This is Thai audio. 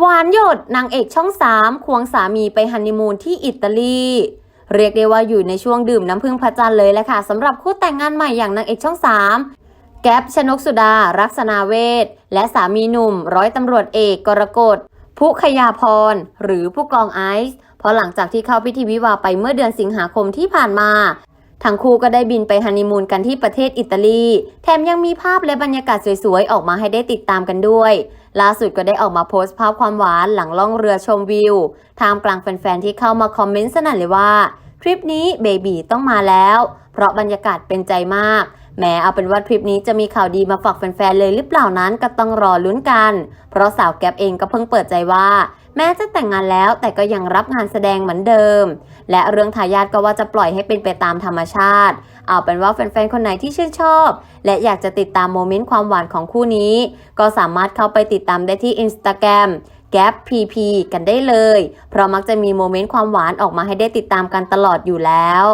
หวานหยดนางเอกช่อง3ควงสามีไปฮันนีมูนที่อิตาลี เรียกได้ว่าอยู่ในช่วงดื่มน้ำพึ่งพระจันทร์เลยแหละค่ะสำหรับคู่แต่งงานใหม่อย่างนางเอกช่อง3แก๊ปชนกสุดา รักษณาเวท และสามีหนุ่ม ร้อยตำรวจเอกกรกฎผู้ขยาพร หรือผู้กองไอซ์เพราะหลังจากที่เข้าพิธีวิวาไปเมื่อเดือนสิงหาคมที่ผ่านมา ทั้งคู่ก็ได้บินไปฮันนีมูนกันที่ประเทศอิตาลี แถมยังมีภาพและบรรยากาศสวยๆ ออกมาให้ได้ติดตามกันด้วย ล่าสุดก็ได้ออกมาโพสต์ภาพความหวานหลังล่องเรือชมวิวท่ามกลางแฟนๆ ที่เข้ามาคอมเมนต์สนั่นเลยว่า ทริปนี้เบบีต้องมาแล้ว เพราะบรรยากาศเป็นใจมาก แม้เอาเป็นว่าทริปนี้จะมีข่าวดีมาฝากแฟนๆ เลยหรือเปล่านั้นก็ต้องรอลุ้นกัน เพราะสาวแก๊ปเองก็เพิ่งเปิดใจว่าแม้จะแต่งงานแล้วแต่ก็ยังรับงานแสดงเหมือนเดิม และเรื่องทายาทก็ว่าจะปล่อยให้เป็นไปตามธรรมชาติ เอาเป็นว่าแฟนๆ คนไหนที่ชื่นชอบ และอยากจะติดตามโมเมนต์ความหวานของคู่นี้ ก็สามารถเข้าไปติดตามได้ที่ Instagram แก๊ป PP กันได้เลย เพราะมักจะมีโมเมนต์ความหวานออกมาให้ได้ติดตามกันตลอดอยู่แล้ว